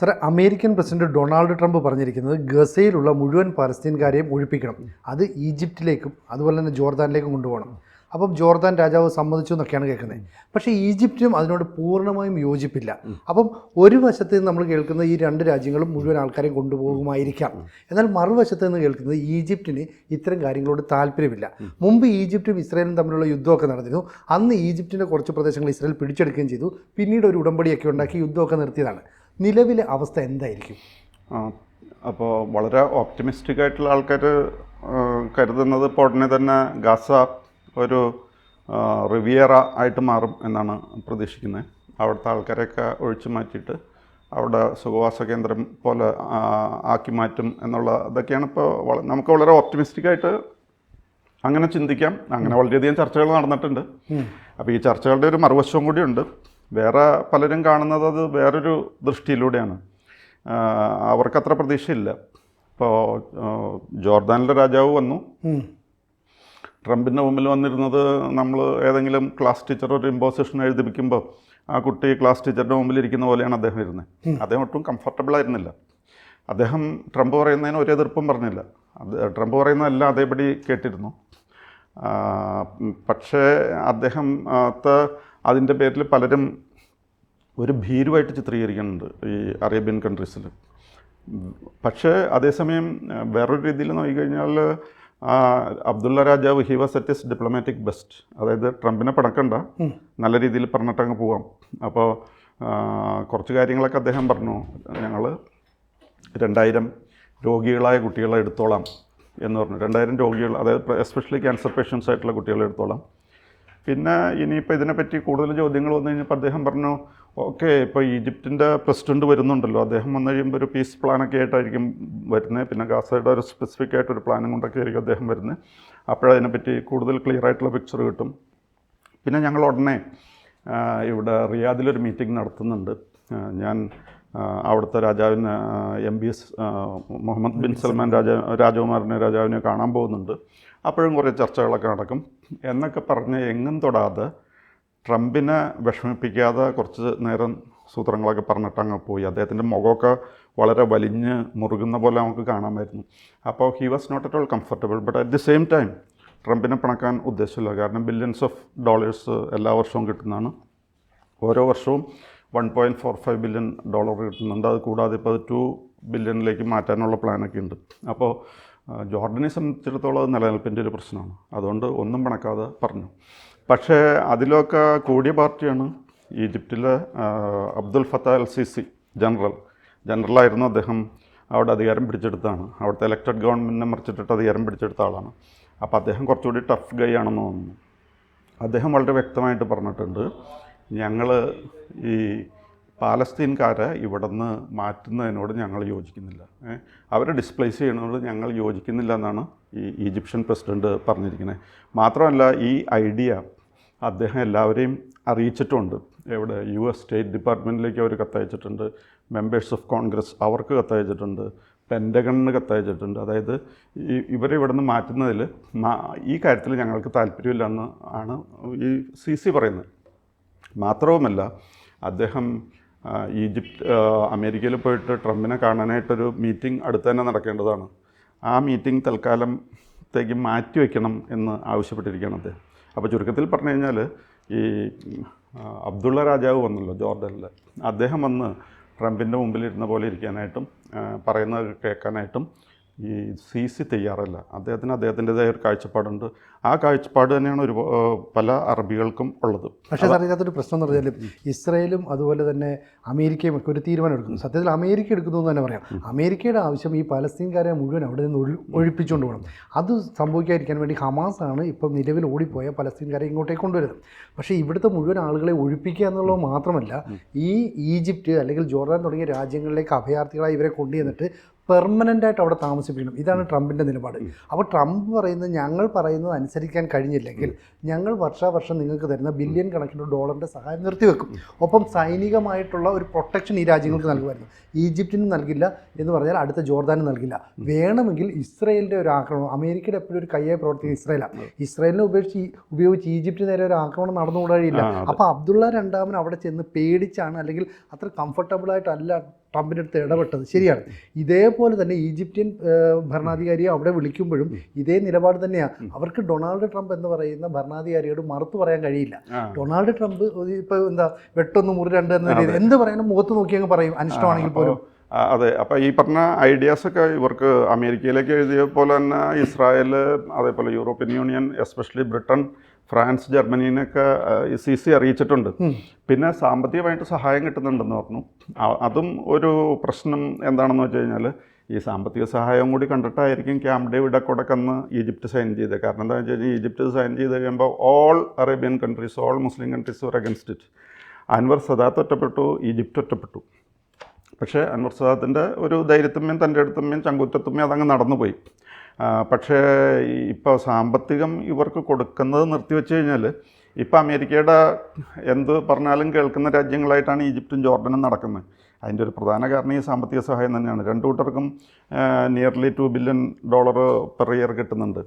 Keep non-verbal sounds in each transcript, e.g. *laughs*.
സാറേ American president Donald Trump പറഞ്ഞിരിക്കുന്നത് ഗസയിലുള്ള മുഴുവൻ പലസ്തീൻകാരെയും ഒഴിപ്പിക്കണം. അത് ഈജിപ്തിലേക്കും അതുപോലെ തന്നെ ജോർദാനിലേക്കും കൊണ്ടുപോകണം. അപ്പം ജോർദാൻ രാജാവ് സമ്മതിച്ചു എന്നൊക്കെയാണ് കേൾക്കുന്നത്. പക്ഷേ ഈജിപ്തിനും അതിനോട് പൂർണമായും യോജിപ്പില്ല. അപ്പം ഒരു വശത്ത് നിന്ന് നമ്മൾ കേൾക്കുന്ന ഈ രണ്ട് രാജ്യങ്ങളും മുഴുവൻ ആൾക്കാരെയും കൊണ്ടുപോകുമായിരിക്കാം. എന്നാൽ മറുവശത്ത് നിന്ന് കേൾക്കുന്നത് ഈജിപ്തിന് ഇത്തരം കാര്യങ്ങളോട് താല്പര്യമില്ല. മുമ്പ് ഈജിപ്തും ഇസ്രായേലും തമ്മിലുള്ള യുദ്ധമൊക്കെ നടന്നിരുന്നു. അന്ന് ഈജിപ്തിന്റെ കുറച്ച് പ്രദേശങ്ങൾ ഇസ്രായേൽ പിടിച്ചെടുക്കുകയും ചെയ്തു. പിന്നീട് ഒരു ഉടമ്പടിയൊക്കെ ഉണ്ടാക്കി യുദ്ധമൊക്കെ നിർത്തിയതാണ്. നിലവിലെ അവസ്ഥ എന്തായിരിക്കും? അപ്പോൾ വളരെ ഓപ്റ്റിമിസ്റ്റിക് ആയിട്ടുള്ള ആൾക്കാർ കരുതുന്നത് ഇപ്പോൾ ഉടനെ തന്നെ ഗസ ഒരു റിവിയറ ആയിട്ട് മാറും എന്നാണ് പ്രതീക്ഷിക്കുന്നത് അവിടുത്തെ ആൾക്കാരെയൊക്കെ ഒഴിച്ചു മാറ്റിയിട്ട് അവിടെ സുഖവാസ കേന്ദ്രം പോലെ ആക്കി മാറ്റും എന്നുള്ള ഇതൊക്കെയാണ് ഇപ്പോൾ നമുക്ക് വളരെ ഓപ്റ്റിമിസ്റ്റിക് ആയിട്ട് അങ്ങനെ ചിന്തിക്കാം. അങ്ങനെ വളരെയധികം ചർച്ചകൾ നടന്നിട്ടുണ്ട്. അപ്പോൾ ഈ ചർച്ചകളുടെ ഒരു മറുവശവും കൂടിയുണ്ട് വേറെ പലരും കാണുന്നത് അത് വേറൊരു ദൃഷ്ടിയിലൂടെയാണ്. അവർക്കത്ര പ്രതീക്ഷയില്ല. ഇപ്പോൾ ജോർദാനിലെ രാജാവ് വന്നു. ട്രംപിന്റെ മുമ്പിൽ വന്നിരുന്നത് നമ്മൾ ഏതെങ്കിലും ക്ലാസ് ടീച്ചർ ഒരു ഇമ്പോസിഷൻ എഴുതിപ്പിക്കുമ്പോൾ ആ കുട്ടി ക്ലാസ് ടീച്ചറിന്റെ മുമ്പിൽ ഇരിക്കുന്ന പോലെയാണ് അദ്ദേഹം ഇരുന്നത്. അദ്ദേഹം ഒട്ടും കംഫർട്ടബിൾ ആയിരുന്നില്ല. അദ്ദേഹം ട്രംപ് പറയുന്നതിന് ഒരു എതിർപ്പും പറഞ്ഞില്ല. അത് ട്രംപ് പറയുന്നതെല്ലാം അതേപടി കേട്ടിരുന്നു. പക്ഷേ അദ്ദേഹം ത്തെ അതിന്റെ പേരിൽ പലരും ഒരു ഭീരുവായിട്ട് ചിത്രീകരിക്കുന്നുണ്ട് ഈ അറേബ്യൻ കൺട്രീസിൽ. പക്ഷേ അതേസമയം വേറൊരു രീതിയിൽ നോക്കിക്കഴിഞ്ഞാൽ കഴിഞ്ഞാൽ അബ്ദുള്ള രാജാവ് he was at his diplomatic best അതായത് ട്രംപിനെ പടക്കണ്ട നല്ല രീതിയിൽ പറഞ്ഞിട്ട് അങ്ങ് പോവാം. അപ്പോൾ കുറച്ച് കാര്യങ്ങളൊക്കെ അദ്ദേഹം പറഞ്ഞു. ഞങ്ങൾ രണ്ടായിരം രോഗികളായ കുട്ടികളെ എടുത്തോളാം എന്ന് പറഞ്ഞു. രണ്ടായിരം രോഗികൾ അതായത് എസ്പെഷ്യലി ക്യാൻസർ പേഷ്യൻസ് ആയിട്ടുള്ള കുട്ടികളെ എടുത്തോളാം. പിന്നെ ഇനിയിപ്പോൾ ഇതിനെപ്പറ്റി കൂടുതൽ ചോദ്യങ്ങൾ വന്നു കഴിഞ്ഞപ്പോൾ അദ്ദേഹം പറഞ്ഞു ഓക്കെ ഇപ്പോൾ ഈജിപ്തിന്റെ പ്രസിഡന്റ് വരുന്നുണ്ടല്ലോ. അദ്ദേഹം വന്നു കഴിയുമ്പോൾ ഒരു പീസ് പ്ലാനൊക്കെ ആയിട്ടായിരിക്കും വരുന്നത് പിന്നെ ഗാസയുടെ ഒരു സ്പെസിഫിക് ആയിട്ട് ഒരു പ്ലാനും കൊണ്ടൊക്കെ ആയിരിക്കും അദ്ദേഹം വരുന്നത് അപ്പോഴതിനെപ്പറ്റി കൂടുതൽ ക്ലിയർ ആയിട്ടുള്ള പിക്ചർ കിട്ടും. പിന്നെ ഞങ്ങൾ ഉടനെ ഇവിടെ റിയാദിലൊരു മീറ്റിംഗ് നടത്തുന്നുണ്ട്. ഞാൻ അവിടുത്തെ രാജാവിന് M B S Muhammad bin Salman. രാജ രാജകുമാരനെ രാജാവിനെ കാണാൻ പോകുന്നുണ്ട്. അപ്പോഴും കുറേ ചർച്ചകളൊക്കെ നടക്കും. എന്നൊക്കെ പറഞ്ഞ് എങ്ങും തൊടാതെ ട്രംപിനെ വിഷമിപ്പിക്കാതെ കുറച്ച് നേരം സൂത്രങ്ങളൊക്കെ പറഞ്ഞിട്ട് അങ്ങ് പോയി. അദ്ദേഹത്തിന്റെ മുഖമൊക്കെ വളരെ വലിഞ്ഞ് മുറുകുന്ന പോലെ നമുക്ക് കാണാമായിരുന്നു. അപ്പോൾ he was not at all comfortable but at the same time ട്രംപിനെ പിണക്കാൻ ഉദ്ദേശമില്ല. കാരണം ബില്യൺസ് ഓഫ് ഡോളേഴ്സ് എല്ലാ വർഷവും കിട്ടുന്നതാണ്. ഓരോ വർഷവും one point four five billion dollar കിട്ടുന്നുണ്ട്. അത് കൂടാതെ ഇപ്പോൾ അത് ടു ബില്യണിലേക്ക് മാറ്റാനുള്ള പ്ലാനൊക്കെ ഉണ്ട്. അപ്പോൾ ജോർഡനെ സംബന്ധിച്ചിടത്തോളം നിലനിൽപ്പിന്റെ ഒരു പ്രശ്നമാണ്. അതുകൊണ്ട് ഒന്നും പണക്കാതെ പറഞ്ഞു. പക്ഷേ അതിലൊക്കെ കൂടിയ പാർട്ടിയാണ് ഈജിപ്തിലെ Abdul Fattah al Sisi general. ജനറലായിരുന്നു അദ്ദേഹം. അവിടെ അധികാരം പിടിച്ചെടുത്താണ് അവിടുത്തെ ഇലക്ടഡ് ഗവൺമെന്റിനെ മറിച്ചിട്ടിട്ട് അധികാരം പിടിച്ചെടുത്ത ആളാണ്. അപ്പോൾ അദ്ദേഹം കുറച്ചുകൂടി ടഫ് ഗൈ ആണെന്ന് തോന്നുന്നു. അദ്ദേഹം വളരെ വ്യക്തമായിട്ട് പറഞ്ഞിട്ടുണ്ട് ഞങ്ങൾ ഈ പാലസ്തീൻകാരെ ഇവിടുന്ന് മാറ്റുന്നതിനോട് ഞങ്ങൾ യോജിക്കുന്നില്ല. അവരെ ഡിസ്പ്ലേസ് ചെയ്യുന്നതിനോട് ഞങ്ങൾ യോജിക്കുന്നില്ല എന്നാണ് ഈ ഈജിപ്ഷ്യൻ പ്രസിഡന്റ് പറഞ്ഞിരിക്കുന്നത് മാത്രമല്ല ഈ ഐഡിയ അദ്ദേഹം എല്ലാവരെയും അറിയിച്ചിട്ടുണ്ട്. എവിടെ? യു എസ് സ്റ്റേറ്റ് ഡിപ്പാർട്ട്മെന്റിലേക്ക് അവർ കത്തയച്ചിട്ടുണ്ട്. മെമ്പേഴ്സ് ഓഫ് കോൺഗ്രസ് അവർക്ക് കത്തയച്ചിട്ടുണ്ട്. പെൻഡഗണിന് കത്തയച്ചിട്ടുണ്ട്. അതായത് ഇവരെ ഇവിടെ നിന്ന് മാറ്റുന്നതിൽ ഈ കാര്യത്തിൽ ഞങ്ങൾക്ക് താല്പര്യമില്ല എന്ന് ആണ് ഈ സി സി പറയുന്നത്. മാത്രവുമല്ല അദ്ദേഹം ഈജിപ്ത് അമേരിക്കയിൽ പോയിട്ട് ട്രംപിനെ കാണാനായിട്ടൊരു മീറ്റിംഗ് അടുത്ത് തന്നെ നടക്കേണ്ടതാണ്. ആ മീറ്റിംഗ് തൽക്കാലത്തേക്ക് മാറ്റിവെക്കണം എന്ന് ആവശ്യപ്പെട്ടിരിക്കുകയാണ് അദ്ദേഹം. അപ്പോൾ ചുരുക്കത്തിൽ പറഞ്ഞു കഴിഞ്ഞാൽ ഈ അബ്ദുള്ള രാജാവ് വന്നല്ലോ ജോർഡനിൽ അദ്ദേഹം വന്ന് ട്രംപിന്റെ മുമ്പിലിരുന്ന പോലെ ഇരിക്കാനായിട്ടും പറയുന്നത് കേൾക്കാനായിട്ടും ഈ സി സി തയ്യാറല്ല. അദ്ദേഹത്തിന് അദ്ദേഹത്തിന്റെതായ ഒരു കാഴ്ചപ്പാടുണ്ട്. ആ കാഴ്ചപ്പാട് തന്നെയാണ് ഒരു പല അറബികൾക്കും ഉള്ളത്. പക്ഷേ സാർ ഇതിനകത്തൊരു പ്രശ്നം എന്ന് പറഞ്ഞാൽ ഇസ്രയേലും അതുപോലെ തന്നെ അമേരിക്കയും ഒക്കെ ഒരു തീരുമാനം എടുക്കുന്നു. സത്യത്തിൽ അമേരിക്ക എടുക്കുന്നു എന്ന് തന്നെ പറയാം. അമേരിക്കയുടെ ആവശ്യം ഈ പലസ്തീൻകാരെ മുഴുവൻ അവിടെ നിന്ന് ഒഴി ഒഴിപ്പിച്ചുകൊണ്ട് പോകണം. അത് സംഭവിക്കാതിരിക്കാൻ വേണ്ടി ഹമാസാണ് ഇപ്പം നിലവിൽ ഓടിപ്പോയ പലസ്തീൻകാരെ ഇങ്ങോട്ടേക്ക് കൊണ്ടുവരുന്നത്. പക്ഷേ ഇവിടുത്തെ മുഴുവൻ ആളുകളെ ഒഴിപ്പിക്കുക എന്നുള്ളത് മാത്രമല്ല ഈ ഈജിപ്റ്റ് അല്ലെങ്കിൽ ജോർദാൻ തുടങ്ങിയ രാജ്യങ്ങളിലേക്ക് അഭയാർത്ഥികളായി ഇവരെ കൊണ്ടുവന്നിട്ട് പെർമനന്റ് ആയിട്ട് അവിടെ താമസിപ്പിക്കണം. ഇതാണ് ട്രംപിന്റെ നിലപാട്. അപ്പോൾ ട്രംപ് പറയുന്നത് ഞങ്ങൾ പറയുന്നത് അനുസരിക്കാൻ കഴിഞ്ഞില്ലെങ്കിൽ ഞങ്ങൾ വർഷാവർഷം നിങ്ങൾക്ക് തരുന്ന ബില്യൺ കണക്കിന് ഡോളറിന്റെ സഹായം നിർത്തിവെക്കും. ഒപ്പം സൈനികമായിട്ടുള്ള ഒരു പ്രൊട്ടക്ഷൻ ഈ രാജ്യങ്ങൾക്ക് നൽകുമായിരുന്നു. ഈജിപ്തിന് നൽകില്ല എന്ന് പറഞ്ഞാൽ അടുത്ത ജോർദാനും നൽകില്ല. വേണമെങ്കിൽ ഇസ്രയേലിന്റെ ഒരു ആക്രമണം അമേരിക്കയുടെ എപ്പോഴും ഒരു കൈയായി പ്രവർത്തിക്കുന്ന ഇസ്രയേലാണ് ഇസ്രയേലിനെ ഉപേക്ഷിച്ച് ഈ- ഉപയോഗിച്ച് ഈജിപ്തിന് നേരെ ഒരു ആക്രമണം നടന്നുകൂടാഴിയില്ല അപ്പോൾ അബ്ദുള്ള രണ്ടാമൻ അവിടെ ചെന്ന് പേടിച്ചാണ് അല്ലെങ്കിൽ അത്ര കംഫർട്ടബിൾ ആയിട്ടല്ല ട്രംപിന്റെ അടുത്ത് ഇടപെട്ടത് ശരിയാണ്. ഇതേപോലെ തന്നെ ഈജിപ്ഷ്യൻ ഭരണാധികാരിയെ അവിടെ വിളിക്കുമ്പോഴും ഇതേ നിലപാട് തന്നെയാണ്. അവർക്ക് ഡൊണാൾഡ് ട്രംപ് എന്ന് പറയുന്ന ഭരണാധികാരിയോട് മറുത്തു പറയാൻ കഴിയില്ല. ഡൊണാൾഡ് ട്രംപ് ഇപ്പോൾ എന്താ വെട്ടൊന്ന് മുറി രണ്ട് എന്ന എന്ത് പറയാനും മുഖത്ത് നോക്കി അങ്ങ് പറയും അനിഷ്ടമാണെങ്കിൽ പോലും. അതെ. അപ്പോൾ ഈ പറഞ്ഞ ഐഡിയാസ് ഒക്കെ ഇവർക്ക് അമേരിക്കയിലേക്ക് എഴുതിയ പോലെ തന്നെ ഇസ്രായേൽ അതേപോലെ European Union especially Britain France ജർമ്മനിനൊക്കെ C C അറിയിച്ചിട്ടുണ്ട്. പിന്നെ സാമ്പത്തികമായിട്ട് സഹായം കിട്ടുന്നുണ്ടെന്ന് പറഞ്ഞു. അതും ഒരു പ്രശ്നം എന്താണെന്ന് വെച്ച് കഴിഞ്ഞാൽ ഈ സാമ്പത്തിക സഹായം കൂടി കണ്ടിട്ടായിരിക്കും ക്യാമ്പ് ഡേവിഡ് അക്കോഡൊക്കെ അന്ന് ഈജിപ്റ്റ് സൈൻ ചെയ്തത്. കാരണം എന്താ വെച്ച് കഴിഞ്ഞാൽ ഈജിപ്റ്റ് സൈൻ ചെയ്ത് കഴിയുമ്പോൾ all Arabian countries all Muslim countries were against it Anwar Sadat ഒറ്റപ്പെട്ടു ഈജിപ്റ്റ് ഒറ്റപ്പെട്ടു. പക്ഷേ അൻവർ സദാത്തിന്റെ ഒരു ധൈര്യത്തുമ്മയും തന്റെ അടുത്തുമ്മയും ചങ്കൂറ്റത്തുമ്മയും അതങ്ങ് നടന്നുപോയി. പക്ഷേ ഇപ്പോൾ സാമ്പത്തികം ഇവർക്ക് കൊടുക്കുന്നത് നിർത്തിവെച്ച് കഴിഞ്ഞാൽ ഇപ്പോൾ അമേരിക്കയുടെ എന്ത് പറഞ്ഞാലും കേൾക്കുന്ന രാജ്യങ്ങളായിട്ടാണ് ഈജിപ്തും ജോർഡനും നടക്കുന്നത്. അതിന്റെ ഒരു പ്രധാന കാരണം ഈ സാമ്പത്തിക സഹായം തന്നെയാണ്. രണ്ടു കൂട്ടർക്കും nearly two billion dollar per year കിട്ടുന്നുണ്ട്.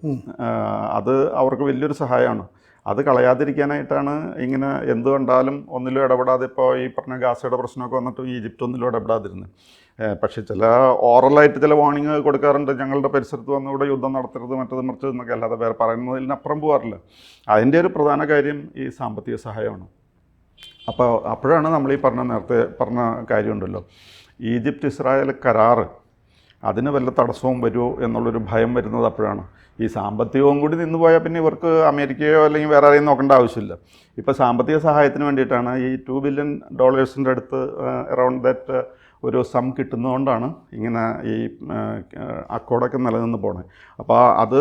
അത് അവർക്ക് വലിയൊരു സഹായമാണ്. അത് കളയാതിരിക്കാനായിട്ടാണ് ഇങ്ങനെ എന്ത് കണ്ടാലും ഒന്നിലും ഇടപെടാതെ ഇപ്പോൾ ഈ പറഞ്ഞ ഗാസയുടെ പ്രശ്നമൊക്കെ വന്നിട്ട് ഈജിപ്റ്റ് ഒന്നിലും ഇടപെടാതിരുന്നത് പക്ഷേ ചില ഓറലായിട്ട് ചില വാണിംഗ് കൊടുക്കാറുണ്ട്. ഞങ്ങളുടെ പരിസരത്ത് വന്ന് യുദ്ധം നടത്തരുത് മറ്റത് മറിച്ചത് എന്നൊക്കെ. അല്ലാതെ വേറെ പറയുന്നതിനപ്പുറം പോകാറില്ല അതിന്റെ ഒരു പ്രധാന കാര്യം ഈ സാമ്പത്തിക സഹായമാണ്. അപ്പോൾ അപ്പോഴാണ് നമ്മൾ ഈ പറഞ്ഞ നേരത്തെ പറഞ്ഞ കാര്യമുണ്ടല്ലോ. ഈജിപ്റ്റ് ഇസ്രായേൽ കരാറ് അതിന് വല്ല തടസ്സവും വരുമോ എന്നുള്ളൊരു ഭയം വരുന്നത് അപ്പോഴാണ്. ഈ സാമ്പത്തികവും കൂടി നിന്ന് പോയാൽ പിന്നെ ഇവർക്ക് അമേരിക്കയോ അല്ലെങ്കിൽ വേറെ ആരെയും നോക്കേണ്ട ആവശ്യമില്ല. ഇപ്പോൾ സാമ്പത്തിക സഹായത്തിന് വേണ്ടിയിട്ടാണ് ഈ ടു ബില്യൺ ഡോളേഴ്സിന്റെ അടുത്ത് അറൗണ്ട് ദാറ്റ് ഒരു സം കിട്ടുന്നതുകൊണ്ടാണ് ഇങ്ങനെ ഈ അക്കോഡൊക്കെ നിലനിന്ന് പോണത് അപ്പോൾ അത്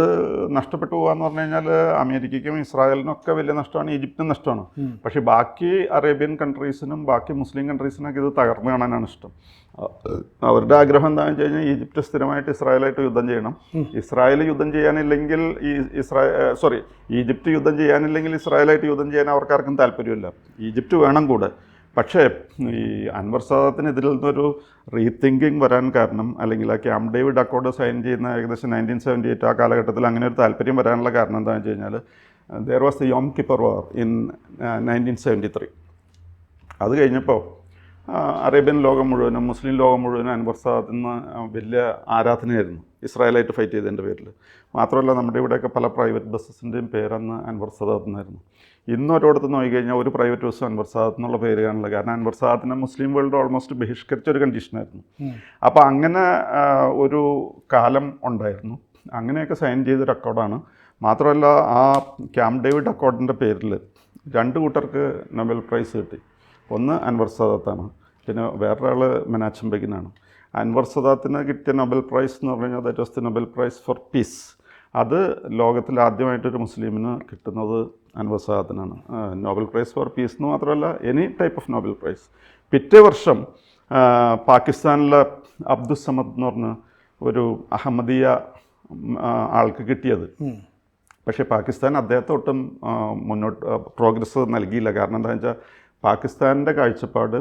നഷ്ടപ്പെട്ടു പോകാന്ന് പറഞ്ഞു കഴിഞ്ഞാൽ അമേരിക്കയ്ക്കും ഇസ്രായേലിനും ഒക്കെ വലിയ നഷ്ടമാണ് ഈജിപ്തിനും നഷ്ടമാണ്. പക്ഷേ ബാക്കി അറേബ്യൻ കൺട്രീസിനും ബാക്കി മുസ്ലിം കൺട്രീസിനൊക്കെ ഇത് തകർന്നു കാണാനാണ് ഇഷ്ടം. അവരുടെ ആഗ്രഹം എന്താണെന്ന് വെച്ച് കഴിഞ്ഞാൽ ഈജിപ്റ്റ് സ്ഥിരമായിട്ട് ഇസ്രായേലായിട്ട് യുദ്ധം ചെയ്യണം. ഇസ്രായേൽ യുദ്ധം ചെയ്യാനില്ലെങ്കിൽ ഈ ഇസ്രായേൽ സോറി ഈജിപ്റ്റ് യുദ്ധം ചെയ്യാനില്ലെങ്കിൽ ഇസ്രായേലായിട്ട് യുദ്ധം ചെയ്യാൻ അവർക്കാർക്കും താല്പര്യമില്ല. ഈജിപ്റ്റ് വേണം കൂടെ. പക്ഷേ ഈ അൻവർ സാദത്തിന് ഇതിൽ നിന്നൊരു റീതിങ്കിങ് വരാൻ കാരണം അല്ലെങ്കിൽ ആ ക്യാമ്പ് ഡേവിഡ് അക്കോർഡ് സൈൻ ചെയ്യുന്ന ഏകദേശം നയന്റീൻ സെവന്റി എയ്റ്റ് ആ കാലഘട്ടത്തിൽ അങ്ങനെ ഒരു താല്പര്യം വരാനുള്ള കാരണം എന്താണെന്ന് വെച്ച് കഴിഞ്ഞാൽ there was the Yom Kippur war in nineteen seventy three അത് കഴിഞ്ഞപ്പോൾ അറേബ്യൻ ലോകം മുഴുവനും മുസ്ലിം ലോകം മുഴുവനും അൻവർ സാദത്തിന് വലിയ ആരാധനയായിരുന്നു ഇസ്രായേലായിട്ട് ഫൈറ്റ് ചെയ്തതിന്റെ പേരിൽ മാത്രമല്ല നമ്മുടെ ഇവിടെയൊക്കെ പല പ്രൈവറ്റ് ബസ്സസിന്റെയും പേരന്ന് അൻവർ സാദത്ത് എന്നായിരുന്നു. ഇന്ന് ഒരിടത്ത് നോക്കിക്കഴിഞ്ഞാൽ ഒരു പ്രൈവറ്റ് ബസ് അൻവർ സാദത്ത് എന്നുള്ള പേര് കാണില്ല കാരണം അൻവർ സാദത്തിനെ മുസ്ലിം വേൾഡ് ഓൾമോസ്റ്റ് ബഹിഷ്കരിച്ച ഒരു കണ്ടീഷനായിരുന്നു. അപ്പോൾ അങ്ങനെ ഒരു കാലം ഉണ്ടായിരുന്നു. അങ്ങനെയൊക്കെ സൈൻ ചെയ്ത റെക്കോർഡാണ്. മാത്രമല്ല ആ ക്യാമ്പ് ഡേവിഡ് അക്കോർഡിന്റെ പേരിൽ രണ്ട് കൂട്ടർക്ക് നൊബൽ പ്രൈസ് കിട്ടി. ഒന്ന് അൻവർ സദാത്താണ് പിന്നെ വേറൊരാൾ മെനാച്ചം ബെഗിനാണ് അൻവർ സദാത്തിന് കിട്ടിയ നൊബൽ പ്രൈസ് എന്ന് പറഞ്ഞു കഴിഞ്ഞാൽ that was the Nobel prize for peace. അത് ലോകത്തിൽ ആദ്യമായിട്ടൊരു മുസ്ലിമിന് കിട്ടുന്നത് അൻവർ സദാത്തിനാണ് നോബൽ പ്രൈസ് ഫോർ പീസ് എന്ന് മാത്രമല്ല any type of Nobel prize. പിറ്റേ വർഷം പാകിസ്ഥാനിലെ അബ്ദുസമദ് എന്ന് പറഞ്ഞ ഒരു അഹമ്മദിയ ആൾക്ക് കിട്ടിയത്. പക്ഷേ പാകിസ്ഥാൻ അദ്ദേഹത്തെ ഒട്ടും മുന്നോട്ട് പ്രോഗ്രസ് നൽകിയില്ല. കാരണം എന്താണെന്ന് വെച്ചാൽ പാകിസ്ഥാനിന്റെ കാഴ്ചപ്പാട്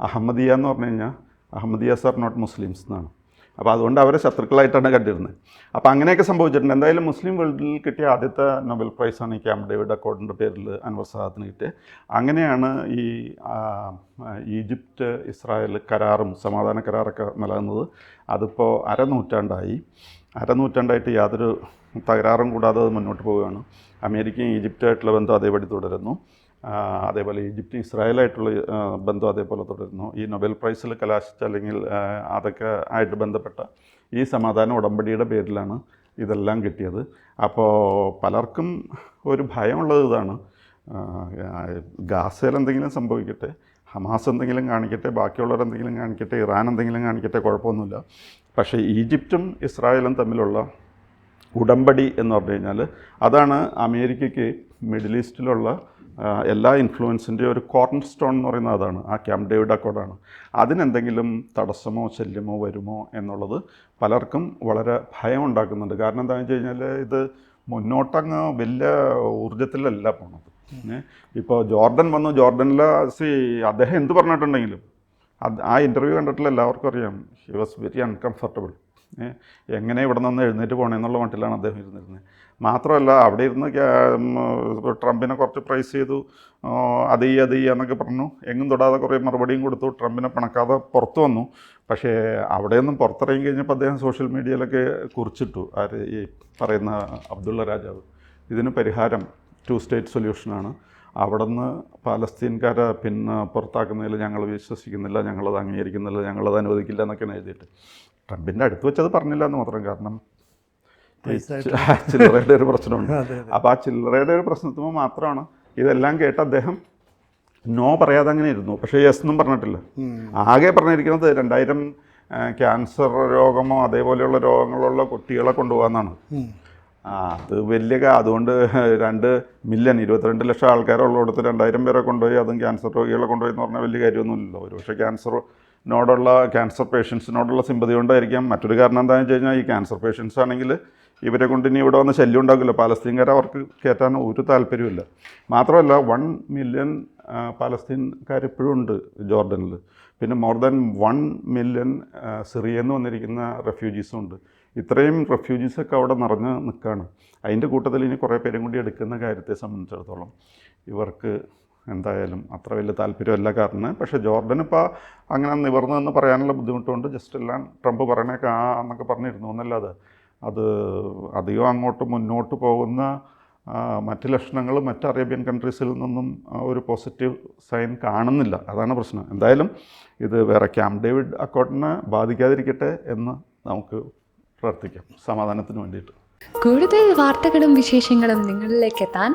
അഹമ്മദിയ എന്ന് പറഞ്ഞു കഴിഞ്ഞാൽ അഹമ്മദിയാസ് ആർ നോട്ട് മുസ്ലിംസ് എന്നാണ്. അപ്പോൾ അതുകൊണ്ട് അവരെ ശത്രുക്കളായിട്ടാണ് കണ്ടിരുന്നത് അപ്പോൾ അങ്ങനെയൊക്കെ സംഭവിച്ചിട്ടുണ്ട്. എന്തായാലും മുസ്ലിം വേൾഡിൽ കിട്ടിയ ആദ്യത്തെ നൊബൽ പ്രൈസാണ് ഈ ക്യാമ്പ് ഡേവിഡ് അക്കോർഡിന്റെ പേരിൽ അൻവർ സാദത്തിന് കിട്ടിയത്. അങ്ങനെയാണ് ഈ ഈജിപ്റ്റ് ഇസ്രായേൽ കരാറും സമാധാന കരാറൊക്കെ നൽകുന്നത്. അതിപ്പോൾ അരനൂറ്റാണ്ടായി. അരനൂറ്റാണ്ടായിട്ട് യാതൊരു തകരാറും കൂടാതെ അത് മുന്നോട്ട് പോവുകയാണ്. അമേരിക്കയും ഈജിപ്റ്റുമായിട്ടുള്ള ബന്ധം അതേപടി തുടരുന്നു. അതേപോലെ ഈജിപ്റ്റ് ഇസ്രായേലായിട്ടുള്ള ബന്ധം അതേപോലെ തുടരുന്നു. ഈ നൊബേൽ പ്രൈസിൽ കലാശിച്ച അല്ലെങ്കിൽ അതൊക്കെ ആയിട്ട് ബന്ധപ്പെട്ട ഈ സമാധാന ഉടമ്പടിയുടെ പേരിലാണ് ഇതെല്ലാം കിട്ടിയത്. അപ്പോൾ പലർക്കും ഒരു ഭയമുള്ളത് ഇതാണ്. ഗാസയിൽ എന്തെങ്കിലും സംഭവിക്കട്ടെ ഹമാസ് എന്തെങ്കിലും കാണിക്കട്ടെ ബാക്കിയുള്ളവർ എന്തെങ്കിലും കാണിക്കട്ടെ ഇറാൻ എന്തെങ്കിലും കാണിക്കട്ടെ കുഴപ്പമൊന്നുമില്ല. പക്ഷേ ഈജിപ്തും ഇസ്രായേലും തമ്മിലുള്ള ഉടമ്പടി എന്ന് പറഞ്ഞു കഴിഞ്ഞാൽ അതാണ് അമേരിക്കയ്ക്ക് മിഡിൽ ഈസ്റ്റിലുള്ള എല്ലാ ഇൻഫ്ലുവൻസിന്റെ ഒരു കോർണർ സ്റ്റോൺ എന്ന് പറയുന്നത് അതാണ്. ആ ക്യാമ്പ് ഡേവിഡ് അക്കോർഡാണ് അതിനെന്തെങ്കിലും തടസ്സമോ ശല്യമോ വരുമോ എന്നുള്ളത് പലർക്കും വളരെ ഭയം ഉണ്ടാക്കുന്നുണ്ട് കാരണം എന്താണെന്ന് വെച്ച് കഴിഞ്ഞാൽ ഇത് മുന്നോട്ടങ്ങ് വലിയ ഊർജത്തിലല്ല പോണത്. ഇപ്പോൾ ജോർഡൻ വന്നു. ജോർഡനിലെ സി അദ്ദേഹം എന്ത് പറഞ്ഞിട്ടുണ്ടെങ്കിലും ആ ഇന്റർവ്യൂ കണ്ടിട്ടില്ല. എല്ലാവർക്കും അറിയാം. ഹി വാസ് വെരി അൺകംഫർട്ടബിൾ എങ്ങനെ ഇവിടെ നിന്ന് എഴുന്നേറ്റ് പോകണമെന്നുള്ള മട്ടിലാണ് അദ്ദേഹം ഇരുന്നിരുന്നത്. മാത്രമല്ല അവിടെ ഇരുന്ന് ട്രംപിനെ കുറച്ച് പ്രൈസ് ചെയ്തു. അത് ഈ അത് ഈ എന്നൊക്കെ പറഞ്ഞു. എങ്ങും തൊടാതെ കുറേ മറുപടിയും കൊടുത്തു. ട്രംപിനെ പിണക്കാതെ പുറത്തു വന്നു. പക്ഷേ അവിടെ നിന്നും പുറത്തിറങ്ങി കഴിഞ്ഞപ്പോൾ അദ്ദേഹം സോഷ്യൽ മീഡിയയിലൊക്കെ കുറിച്ചിട്ടു. ആര് ഈ പറയുന്ന അബ്ദുള്ള രാജാവ്. ഇതിന് പരിഹാരം ടു സ്റ്റേറ്റ് സൊല്യൂഷനാണ് അവിടുന്ന് പാലസ്തീൻകാരെ പിന്നെ പുറത്താക്കുന്നതിൽ ഞങ്ങൾ വിശ്വസിക്കുന്നില്ല ഞങ്ങളത് അംഗീകരിക്കുന്നില്ല ഞങ്ങളത് അനുവദിക്കില്ല എന്നൊക്കെയാണ് എഴുതിയിട്ട്. ട്രംപിന്റെ അടുത്ത് വെച്ചത് പറഞ്ഞില്ല എന്ന് മാത്രം കാരണം ചില്ലറയുടെ ഒരു പ്രശ്നമുണ്ട്. *laughs* അപ്പോൾ ആ ചില്ലറയുടെ ഒരു പ്രശ്നത്തിന് മാത്രമാണ് ഇതെല്ലാം കേട്ട് അദ്ദേഹം നോ പറയാതെ അങ്ങനെ ഇരുന്നു. പക്ഷേ യെസ് എന്നും പറഞ്ഞിട്ടില്ല. ആകെ പറഞ്ഞിരിക്കുന്നത് രണ്ടായിരം ക്യാൻസർ രോഗമോ അതേപോലെയുള്ള രോഗങ്ങളുള്ള കുട്ടികളെ കൊണ്ടുപോകാന്നാണ്. അത് വലിയ അതുകൊണ്ട് *laughs* രണ്ട് മില്യൺ ഇരുപത്തിരണ്ട് ലക്ഷം ആൾക്കാരുള്ളിടത്ത് രണ്ടായിരം പേരെ കൊണ്ടുപോയി അതും ക്യാൻസർ രോഗികളെ കൊണ്ടുപോയി എന്ന് പറഞ്ഞാൽ വലിയ കാര്യമൊന്നുമില്ലല്ലോ. ഒരു പക്ഷേ ക്യാൻസറിനോടുള്ള ക്യാൻസർ പേഷ്യൻസിനോടുള്ള സിമ്പതി കൊണ്ടായിരിക്കാം. മറ്റൊരു കാരണം എന്താണെന്ന് വെച്ച് കഴിഞ്ഞാൽ ഈ ക്യാൻസർ പേഷ്യൻസ് ആണെങ്കിൽ ഇവരെ കൊണ്ട് ഇനി ഇവിടെ വന്ന് ശല്യം ഉണ്ടാക്കില്ല പാലസ്തീൻകാരെ അവർക്ക് കയറ്റാൻ ഒരു താല്പര്യമില്ല മാത്രമല്ല വൺ മില്യൺ പാലസ്തീൻകാർ ഇപ്പോഴും ഉണ്ട് ജോർഡനിൽ. പിന്നെ മോർ ദാൻ വൺ മില്യൺ സിറിയയിൽ നിന്ന് വന്നിരിക്കുന്ന റെഫ്യൂജീസും ഉണ്ട്. ഇത്രയും റെഫ്യൂജീസൊക്കെ അവിടെ നിറഞ്ഞ് നിൽക്കുകയാണ്. അതിന്റെ കൂട്ടത്തിൽ ഇനി കുറേ പേരും കൂടി എടുക്കുന്ന കാര്യത്തെ സംബന്ധിച്ചിടത്തോളം ഇവർക്ക് എന്തായാലും അത്ര വലിയ താല്പര്യമല്ല കാരണം പക്ഷേ ജോർഡൻ ഇപ്പോൾ അങ്ങനെ നിവർന്നു എന്ന് പറയാനുള്ള ബുദ്ധിമുട്ടുണ്ട്. ജസ്റ്റ് എല്ലാം ട്രംപ് പറയണേക്ക് ആ എന്നൊക്കെ പറഞ്ഞിരുന്നു. എന്നല്ലാതെ അത് അധികം അങ്ങോട്ട് മുന്നോട്ട് പോകുന്ന മറ്റ് ലക്ഷണങ്ങൾ മറ്റ് അറേബ്യൻ കൺട്രീസിൽ നിന്നും ഒരു പോസിറ്റീവ് സൈൻ കാണുന്നില്ല. അതാണ് പ്രശ്നം. എന്തായാലും ഇത് വേറെ ക്യാമ്പ് ഡേവിഡ് അക്കോട്ടിനെ ബാധിക്കാതിരിക്കട്ടെ എന്ന് നമുക്ക് പ്രാർത്ഥിക്കാം. സമാധാനത്തിന് വേണ്ടിയിട്ട്. കൂടുതൽ വാർത്തകളും വിശേഷങ്ങളും നിങ്ങളിലേക്ക് എത്താൻ